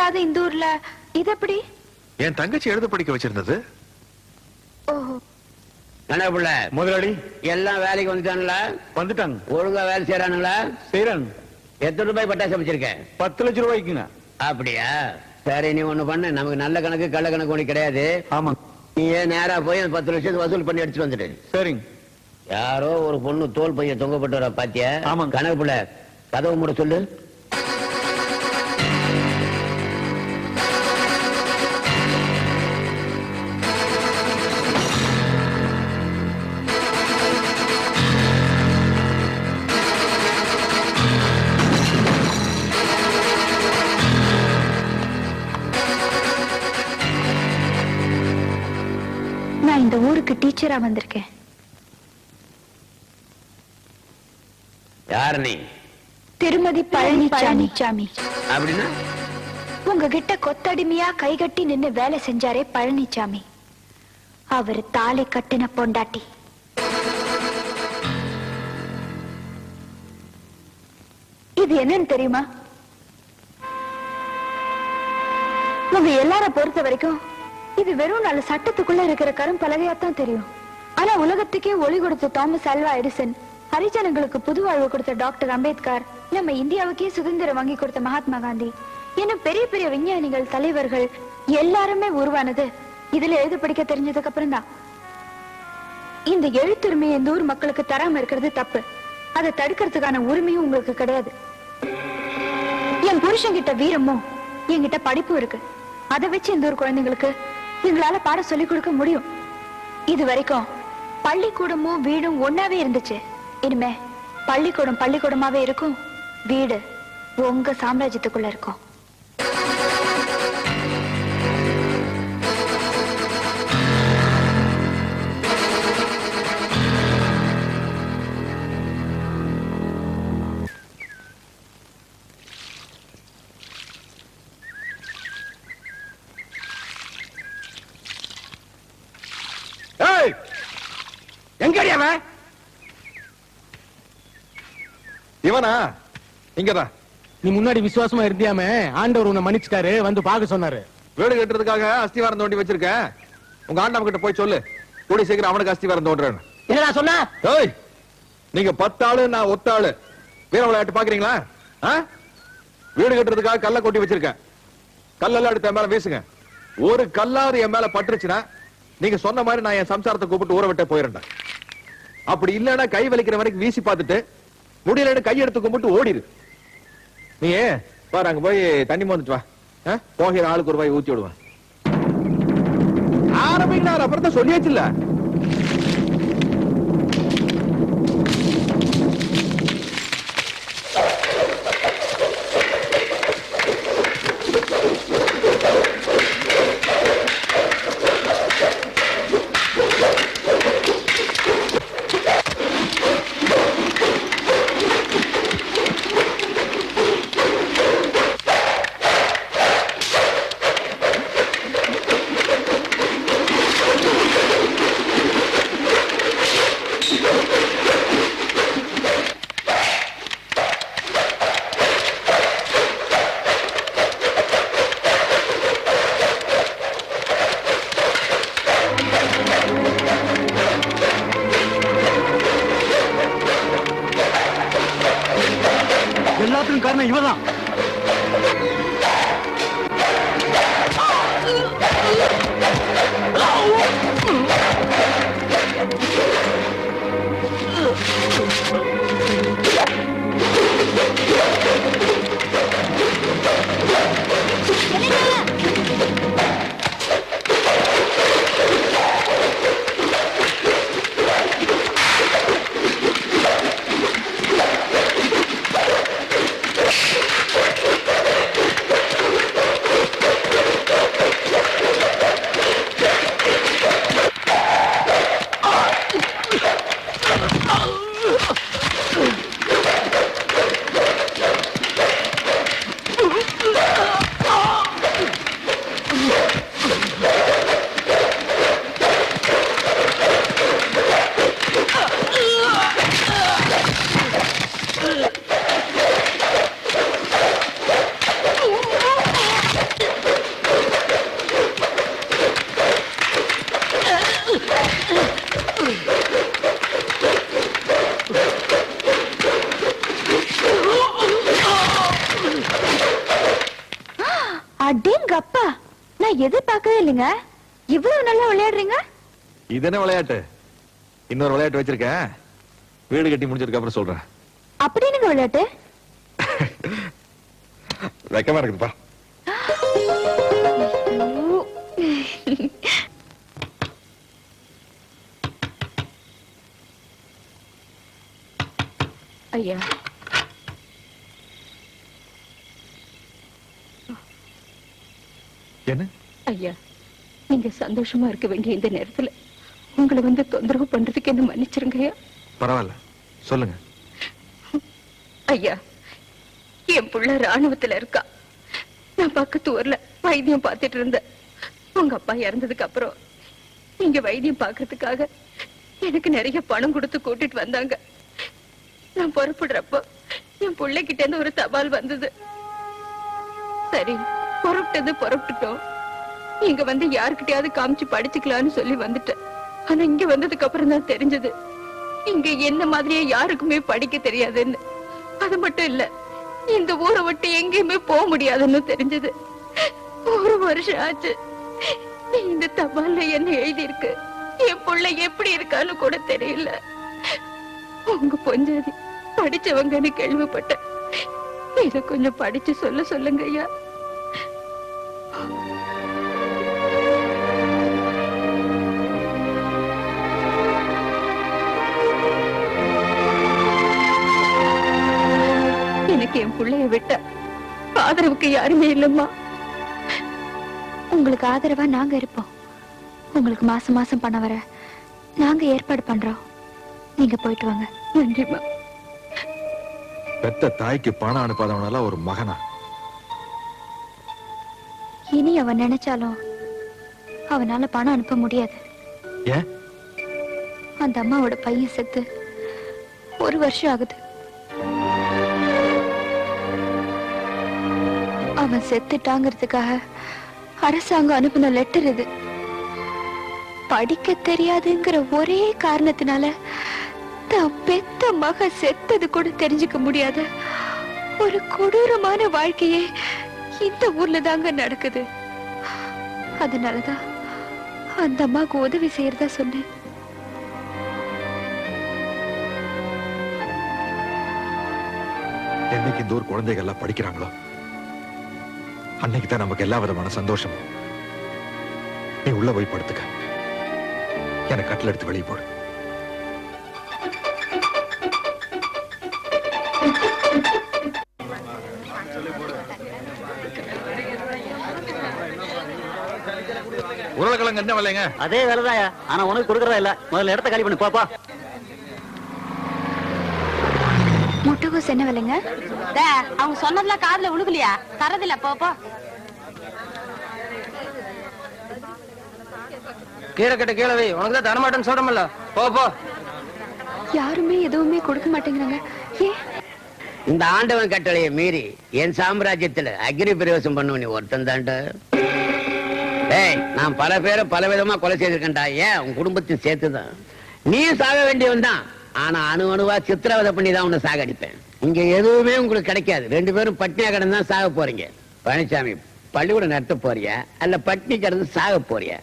இல்லாத இந்த ஊர்ல இது எப்படி என் தங்கச்சி எழுத படிக்க வச்சிருந்தது. முதலாளி. எல்லாம் வேலைக்கு வந்துட்டானுங்களா? வந்துட்டாங்க. ஒழுங்கா வேலை செய்யறானுங்களா செய்யறாங்க எத்தனை ரூபாய் பட்டாசு அமைச்சிருக்க? பத்து லட்சம் ரூபாய்க்குங்க. அப்படியா? சரி நீ ஒண்ணு பண்ணு. நமக்கு நல்ல கணக்கு கள்ள கணக்கு ஒண்ணு கிடையாது. ஆமா. நீ ஏன் நேரா போய் அந்த பத்து லட்சத்தை வசூல் பண்ணி எடுத்துட்டு வந்துடு. சரிங்க. யாரோ ஒரு பொண்ணு தோல் பையன் தொங்கப்பட்டு வர பாத்தியா? ஆமாங்க. கணக்கு புள்ள கதவு மூட சொல்லு. இந்த ஊருக்கு டீச்சரா வந்திருக்கேன். யார் நீ? திருமதி பழனி பழனிச்சாமி. அப்படின்னா? உங்ககிட்ட கொத்தடிமையா கைகட்டி நின்னு வேலை செஞ்சாரே பழனிச்சாமி. அவர் தாலி கட்டின பொண்டாட்டி. இது என்னன்னு தெரியுமா? உங்க எல்லார பொறுத்த வரைக்கும் இது வெறும் நல்ல சட்டத்துக்குள்ள இருக்கிற கரும்பலகையாத்தான் தெரியும். ஆனா உலகத்துக்கே ஒளி கொடுத்த தாமஸ் அல்வா எடிசன் ஹரிஜனங்களுக்கு புது வாழ்வு கொடுத்த டாக்டர் அம்பேத்கர் நம்ம இந்தியாவுக்கே சுதந்திரம் வாங்கி கொடுத்த மகாத்மா காந்தி இன்னும் பெரிய பெரிய விஞ்ஞானிகள் தலைவர்கள் எல்லாருமே உருவானது. இதுல எழுத படிக்க தெரிஞ்சதுக்கு அப்புறம் தான் இந்த எழுத்துரிமையை இந்த ஊர் மக்களுக்கு தராம இருக்கிறது தப்பு. அதை தடுக்கிறதுக்கான உரிமையும் உங்களுக்கு கிடையாது. என் புருஷன் கிட்ட வீரமும் என்கிட்ட படிப்பும் இருக்கு. அதை வச்சு இந்த ஊர் குழந்தைங்களுக்கு எங்களால பாடம் சொல்லிக் கொடுக்க முடியும். இது வரைக்கும் பள்ளிக்கூடமும் வீடும் ஒன்னாவே இருந்துச்சு. இனிமே பள்ளிக்கூடம் பள்ளிக்கூடமாவே இருக்கும். வீடு உங்க சாம்ராஜ்யத்துக்குள்ள இருக்கும். எங்கடி அவன்? இவனா? இங்கதான். நீ முன்னாடி விசுவாசமா இருந்தியாமே? ஆண்டவர் உன்னை மன்னிச்சிட்டாரு வந்து பார்க்க சொன்னாரு. வீடு கட்டுறதுக்காக அஸ்திவாரம் தோண்டி வச்சிருக்கேன் உங்க ஆண்டவன் கிட்ட போய் சொல்லு. கூடி சீக்கிரம் அவனுக்கு அஸ்திவாரம் தோன்றேன்னு. என்னடா சொன்னா? ஏய் நீங்க பத்து ஆளு நான் ஒத்த ஆளு வீர விளையாட்டு பாக்குறீங்களா? வீடு கட்டுறதுக்காக கல்ல கொட்டி வச்சிருக்கேன். கல்லெல்லாம் எடுத்து என் மேல வீசுங்க. ஒரு கல்லாவது என் மேல பட்டுருச்சுன்னா நீங்க சொன்ன மாதிரி நான் என் சம்சாரத்தை கூப்பிட்டு ஊற விட்டே போயிருந்தேன் அப்படி இல்லைன்னா கை வலிக்கிற வரைக்கும் வீசி பார்த்துட்டு முடியலன்னு கை எடுத்து கும்பிட்டு ஓடிடு நீ பாரு அங்க போய் தண்ணி மோந்துட்டு வா. போகிற ஆளுக்கு ஒரு ரூபாய் ஊத்தி விடுவேன். ஆரம்பிக்கிறார் அப்புறம் தான் சொல்லியாச்சுல்ல. எல்லாத்துக்கும் காரணம் இவதான் Ugh! நான் எதிர்பார்க்கவே இல்லைங்க. இவ்வளவு நல்லா விளையாடுறீங்க? இது என்ன விளையாட்டு? இன்னொரு விளையாட்டு வச்சிருக்கேன். வீடு கட்டி முடிஞ்சதுக்கு அப்புறம் சொல்றேன் அப்படின்னுங்க விளையாட்டு? வெக்கமா இருக்குதுப்பா. ஐயா. என்ன? ஐயா நீங்க சந்தோஷமா இருக்க வேண்டிய இந்த நேரத்துல உங்களை வந்து தொந்தரவு பண்றதுக்கு என்ன மன்னிச்சிருங்க ஐயா? பரவாயில்ல. சொல்லுங்க. ஐயா என் புள்ள ராணுவத்துல இருக்கா. நான் பக்கத்து ஊர்ல வைத்தியம் பார்த்துட்டு இருந்தேன். உங்க அப்பா இறந்ததுக்கு அப்புறம் நீங்க வைத்தியம் பார்க்கறதுக்காக எனக்கு நிறைய பணம் கொடுத்து கூட்டிட்டு வந்தாங்க. நான் புறப்படுறப்போ என் பிள்ளைகிட்ட இருந்து ஒரு தபால் வந்தது. சரி புறப்பட்டது புறப்பட்டுட்டோம். இங்க வந்து யாருக்கிட்டயாவது காமிச்சு படிச்சுக்கலாம்னு சொல்லி வந்துட்டேன். ஆனா இங்க வந்ததுக்கு அப்புறம் தான் தெரிஞ்சது. இங்க என்ன மாதிரியே யாருக்குமே படிக்க தெரியாதுன்னு. அது மட்டும் இல்ல இந்த ஊரை விட்டு எங்கேயுமே போக முடியாதுன்னு தெரிஞ்சது. ஒரு வருஷம் ஆச்சு. இந்த தபால்ல என்ன எழுதி இருக்கு என் புள்ள எப்படி இருக்கான்னு கூட தெரியல. உங்க பொஞ்சாதி படிச்சவங்கன்னு கேள்விப்பட்டேன். இத கொஞ்சம் படிச்சு சொல்ல சொல்லுங்க ஐயா. புள்ளைய விட்ட ஆதரவுக்கு யாருமே இல்லம்மா. உங்களுக்கு ஆதரவா நாங்க இருப்போம். உங்களுக்கு மாசம் மாசம் பணம் வர நாங்க ஏற்பாடு பண்றோம். நீங்க போயிட்டு வாங்க. நன்றிம்மா பெத்த தாய்க்கு பணம் அனுப்பாதவனால ஒரு மகனா? இனி அவன் நினைச்சாலும் அவனால பணம் அனுப்ப முடியாது. ஏன்? அந்த அம்மாவோட பையன் செத்து ஒரு வருஷம் ஆகுது. அவன் செத்துட்டாங்கிறதுக்காக அரசாங்கம் அனுப்பின லெட்டர் இது. படிக்க தெரியாதுங்கிற ஒரே காரணத்தினால தான் பெத்த மக செத்தது கூட தெரிஞ்சுக்க முடியாத ஒரு கொடூரமான வாழ்க்கையே இந்த ஊர்ல தாங்க நடக்குது. அதனாலதான் அந்த அம்மாவுக்கு உதவி செய்யறதா சொன்னேன். என்னைக்கு இந்த ஊர் குழந்தைகள் எல்லாம் படிக்கிறாங்களோ? அன்னைக்கு தான் நமக்கு எல்லா விதமான சந்தோஷம் நீ உள்ள போய் படுத்துக்க. எனக்கு கட்டில் எடுத்து வெளியே போடு. உருளைக்கிழங்கு என்ன விலைங்க? அதே வேலைதாயா ஆனா உனக்கு கொடுக்கறதா இல்ல. முதல்ல இடத்த காலி பண்ணி. போப்பா முட்டைகோஸ் என்ன விலைங்க அவங்க சொன்னதுலாம் காதுல விழுகலையா தரதில்ல போ போ. கீழே கட்ட கீழே வை. உனக்கு தான் தரமாட்டேன்னு சொல்றமல்ல போ போ. யாருமே எதுவுமே கொடுக்க மாட்டேங்கிறாங்க. இந்த ஆண்டவன் கட்டளையை மீறி என் சாம்ராஜ்யத்துல அக்னி பிரவேசம் பண்ணுவ நீ ஒருத்தன் தான்டா. ஏய் நான் பல பேரை பல விதமா கொலை செய்திருக்கேன்டா. ஏன்? உன் குடும்பத்தையும் சேர்த்துதான். நீ சாக வேண்டியவன் தான் ஆனா அணு அணுவா சித்திரவதை பண்ணி தான் உன்னை சாகடிப்பேன். இங்க எதுவுமே உங்களுக்கு கிடைக்காது. ரெண்டு பேரும் பட்னியா கிடந்து தான் சாக போறீங்க. பழனிசாமி பள்ளிக்கூடம் நடத்த போறியா? அல்ல பட்னி கடந்து சாக போறியா?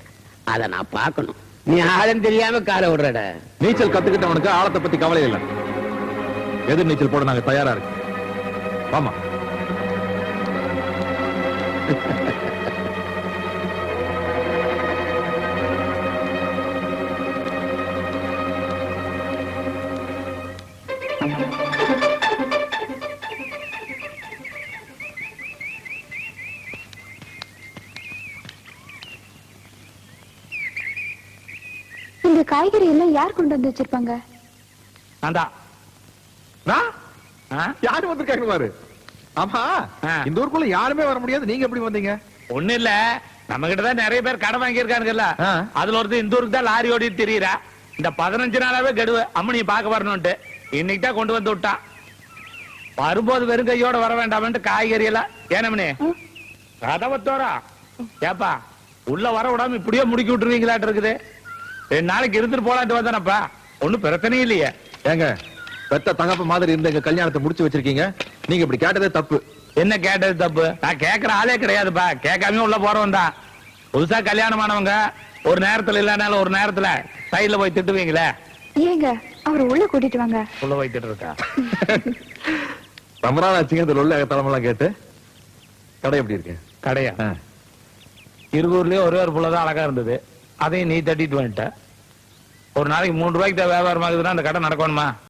அதை நான் பார்க்கணும். நீ ஆழம் தெரியாம காலை விடுறட. நீச்சல் கத்துக்கிட்டவனுக்கு ஆழத்தை பத்தி கவலை இல்லை. எதிர் நீச்சல் போட நாங்க தயாரா இருக்கு ஆமா காய்கறி எல்லாம் யார் கொண்டு வந்து வச்சிருப்பாங்க? நான்தா? யாரு வந்திருக்காங்க பாரு. ஆமா. இந்த ஊருக்குள்ள யாருமே வர முடியாது. நீங்க எப்படி வந்தீங்க? ஒண்ணு இல்ல. நம்ம கிட்ட தான் நிறைய பேர் கடன் வாங்கியிருக்கானுங்கல்ல. ஆ. அதுல ஒருத்தர் இந்த ஊருக்கு தான் லாரி ஓடிட்டு தெரியுறா. இந்த பதினஞ்சு நாளாவே கெடுவு. அம்மனி பார்க்க வரணும்ட்டு இன்னைக்கு தான் கொண்டு வந்து விட்டான். வரும்போது வெறும் கையோட வர வேண்டாம்னு காய்கறி எல்லாம். ஏனமனே கதவை தோறா. ஏப்பா உள்ள வர விடாம இப்படியே முடுக்கி விட்டுருவீங்களாட்டு இருக்குது. ரெண்டு நாளைக்கு இருந்துட்டு போலான்ட்டு வந்தானப்பா. ஒண்ணும் பிரச்சனையும் இல்லையே. ஏங்க பெத்த தகப்ப மாதிரி இருந்த எங்க கல்யாணத்தை முடிச்சு வச்சிருக்கீங்க? நீங்க இப்படி கேட்டதே தப்பு. என்ன கேட்டது தப்பு? நான் கேக்குற ஆளே கிடையாதுப்பா. கேட்காம உள்ள போறவன் தான். புதுசா கல்யாணமானவங்க ஒரு நேரத்துல இல்லனாலும் ஒரு நேரத்துல சைடுல போய் திட்டுவீங்களே. ஏங்க அவர் உள்ள கூட்டிட்டு வாங்க. உள்ள போய் திட்டு இருக்கா ரொம்ப நாள் ஆச்சுங்க இந்த உள்ள தலைமெல்லாம் கேட்டு கடை எப்படி இருக்கு? கடையா? ஆ. இருகூர்லயே ஒரே ஒரு புள்ள தான் அழகா இருந்தது. அதையும் நீ தட்டிட்டு வந்துட்ட. ஒரு நாளைக்கு மூணு ரூபாய்க்கு தான் வியாபாரம் ஆகுதுன்னா அந்த கடை நடக்கணுமா?